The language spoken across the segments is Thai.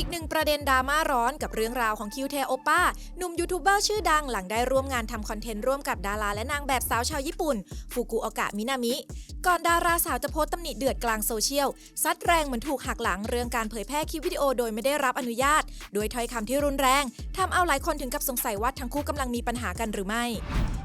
อีกหนึ่งประเด็นดราม่าร้อนกับเรื่องราวของคิวเทโอป้าหนุ่มยูทูบเบอร์ชื่อดังหลังได้ร่วมงานทำคอนเทนต์ร่วมกับดาราและนางแบบสาวชาวญี่ปุ่น ฟูกุโอกะมินามิ ก่อนดาราสาวจะโพสต์ตำหนิเดือดกลางโซเชียล ซัดแรงเหมือนถูกหักหลังเรื่องการเผยแพร่คลิปวิดีโอโดยไม่ได้รับอนุญาต โดยถ้อยคำที่รุนแรงทำเอาหลายคนถึงกับสงสัยว่าทั้งคู่กำลังมีปัญหากันหรือไม่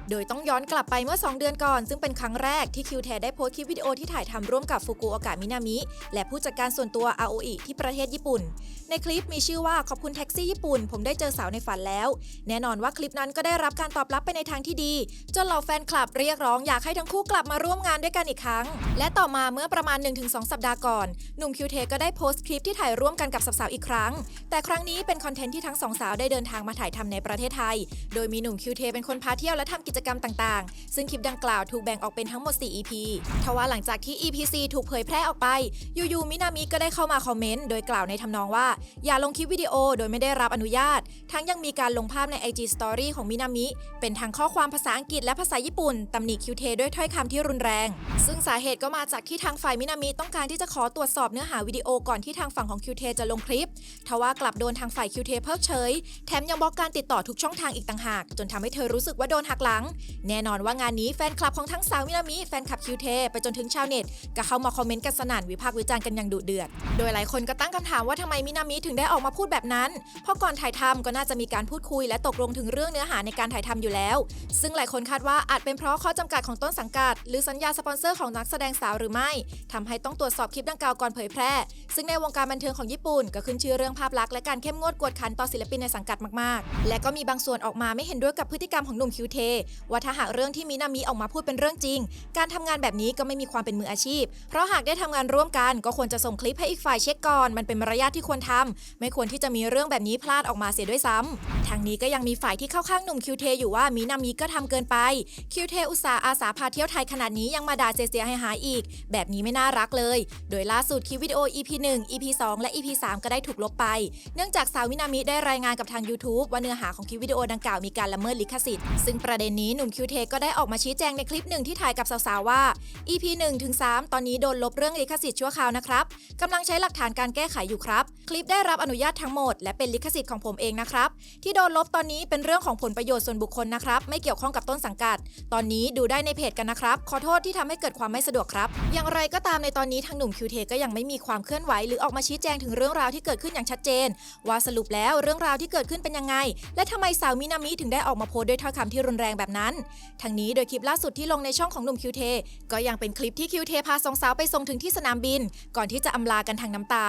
โดยต้องย้อนกลับไปเมื่อ 2 เดือนก่อน ซึ่งเป็นครั้งแรกที่คิวเทได้โพสต์คลิปวิดีโอที่ถ่ายทำร่วมกับฟูกุโอกะมินามิ และผู้จัดการส่วนตัวอาโออิที่ประเทศญี่ปุ่น ในคลิปมีชื่อว่าขอบคุณแท็กซี่ญี่ปุ่น ผมได้เจอสาวในฝันแล้ว แน่นอนว่าคลิปนั้นก็ได้รับการตอบรับไปในทางที่ดี จนเหล่าแฟนคลับเรียกร้องอยากให้ทั้งคู่กลับมาร่วมงานด้วยกันอีกครั้ง และต่อมาเมื่อประมาณ 1-2 สัปดาห์ก่อน หนุ่มคิวเทก็ได้โพสต์คลิปที่ถ่ายร่วมกันกับสาวๆอีกครั้ง แต่ครั้งนี้เป็นคอนเทนต์ที่ทั้งสองสาวได้เดินทางมาถ่ายทำในประเทศไทย โดยมีหนุ่มคิวเทเป็นคนพาเที่ยวและทำกิจกรรมต่างๆ ซึ่งคลิปดังกล่าวถูกแบ่งออกเป็นทั้งหมด 4 EP ทว่าหลังจากที่ EP 4ถูกเผยแพร่ออกไป ยูๆมินามิก็ได้เข้ามาคอมเมนต์โดยกล่าวในทำนองว่า อย่าลงคลิปวิดีโอโดยไม่ได้รับอนุญาต ทั้งยังมีการลงภาพใน IG Story ของมินามิ เป็นทั้งข้อความภาษาอังกฤษและภาษาญี่ปุ่นตำหนิคิวเทด้วยถ้อยคำที่รุนแรง ซึ่งสาเหตุก็มาจากที่ทางฝ่ายมินามิต้องการที่จะขอตรวจสอบเนื้อหาวิดีโอก่อนที่ทางฝั่งของคิวเทจะลงคลิป ทว่ากลับโดนทางฝ่ายคิวเทเพิกเฉย แถมยังบล็อกการติดต่อทุกช่องทางอีกต่างหาก จนทำให้เธอรู้สึกว่าโดนหักหลังแน่นอนว่างานนี้แฟนคลับของทั้งสาวมินามิแฟนคลับคิวเทไปจนถึงชาวเน็ต ก็เข้ามาคอมเมนต์กันสนั่นวิพากษ์วิจารณ์กันอย่างดุเดือด โดยหลายคนก็ตั้งคำถามว่าทำไมมินามิถึงได้ออกมาพูดแบบนั้น เพราะก่อนถ่ายทำก็น่าจะมีการพูดคุย และตกลงถึงเรื่องเนื้อหาในการถ่ายทำอยู่แล้ว ซึ่งหลายคนคาดว่าอาจเป็นเพราะข้อจำกัดของต้นสังกัด หรือสัญญาสปอนเซอร์ของนักแสดงสาวหรือไม่ทำให้ต้องตรวจสอบคลิปดังกล่าวก่อนเผยแพร่ ซึ่งในวงการบันเทิงของญี่ปุ่น ก็ขึ้นชื่อเรื่องภาพลักษณ์และการเข้มงวดกวดขันต่อศิลปินในสังกัดมากๆ และก็มีบางส่วนออกมาไม่เห็นด้วยกับพฤติกรรมของหนุ่มคิวเทว่าถ้าหากเรื่องที่มินามิออกมาพูดเป็นเรื่องจริง การทำงานแบบนี้ก็ไม่มีความเป็นมืออาชีพ เพราะหากได้ทำงานร่วมกันก็ควรจะส่งคลิปให้อีกฝ่ายเช็คก่อน มันเป็นมารยาทที่ควรทำไม่ควรที่จะมีเรื่องแบบนี้พลาดออกมาเสียด้วยซ้ำทางนี้ก็ยังมีฝ่ายที่เข้าข้างหนุ่มคิวเทอยู่ว่ามินามิก็ทำเกินไปคิวเทอุตสาห์อาสาพาเที่ยวไทยขนาดนี้ยังมาด่าเสียๆให้หายอีก แบบนี้ไม่น่ารักเลย โดยล่าสุดคลิปวิดีโอ EP 1 EP 2 และ EP 3 ก็ได้ถูกลบไป เนื่องจากสาวมินามิได้รายงานกับทาง YouTube ว่าเนื้อหาของคลิปวิดีโอดังกล่าวมีการละเมิดลิขสิทธิ์ซึ่งประเด็นนี้หนุ่มคิวเทก็ได้ออกมาชี้แจงในคลิปหนึ่งที่ถ่ายกับสาวๆว่า EP 1ถึง3ตอนนี้โดนลบเรื่องลิขสิทธิ์ชั่วคราวนะครับกำลังใช้หลักฐานการแก้ไขอยู่ครับ คลิปได้รับอนุญาตทั้งหมด และเป็นลิขสิทธิ์ของผมเองนะครับ ที่โดนลบตอนนี้เป็นเรื่องของผลประโยชน์ส่วนบุคคลนะครับ ไม่เกี่ยวข้องกับต้นสังกัด ตอนนี้ดูได้ในเพจกันนะครับ ขอโทษที่ทำให้เกิดความไม่สะดวกครับ อย่างไรก็ตามในตอนนี้ทางหนุ่มคิวเทก็ยังไม่มีความเคลื่อนไหวหรือออกมาชี้แจงถึงเรื่องราวที่เกิดขึ้นอย่างชัดเจน ว่าสรุปแล้วเรื่องราวที่เกิดขึ้นเป็นยังไง และทำไมสาวมินามิถึงได้ออกมาโพสต์ด้วยถ้อยคำที่รุนแรงแบบนั้น ทั้งนี้โดยคลิปล่าสุดที่ลงในช่องของหนุ่มคิวเทก็ยังเป็นคลิปที่คิวเทพาสองสาวไปส่งถึงที่สนามบิน ก่อนที่จะอำลากันทางน้ำตา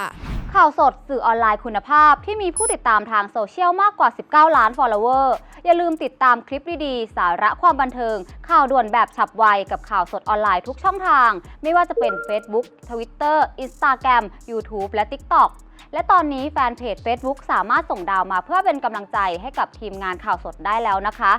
ข่าวสดสื่อออนไลน์คุณภาพที่มีผู้ติดตามทางโซเชียลมากกว่า 19 ล้าน follower อย่าลืมติดตามคลิปดีๆ สาระความบันเทิง ข่าวด่วนแบบฉับไวกับข่าวสดออนไลน์ทุกช่องทาง ไม่ว่าจะเป็น Facebook Twitter Instagram YouTube และ TikTok และตอนนี้แฟนเพจ Facebook สามารถส่งดาวมาเพื่อเป็นกำลังใจให้กับทีมงานข่าวสดได้แล้วนะคะ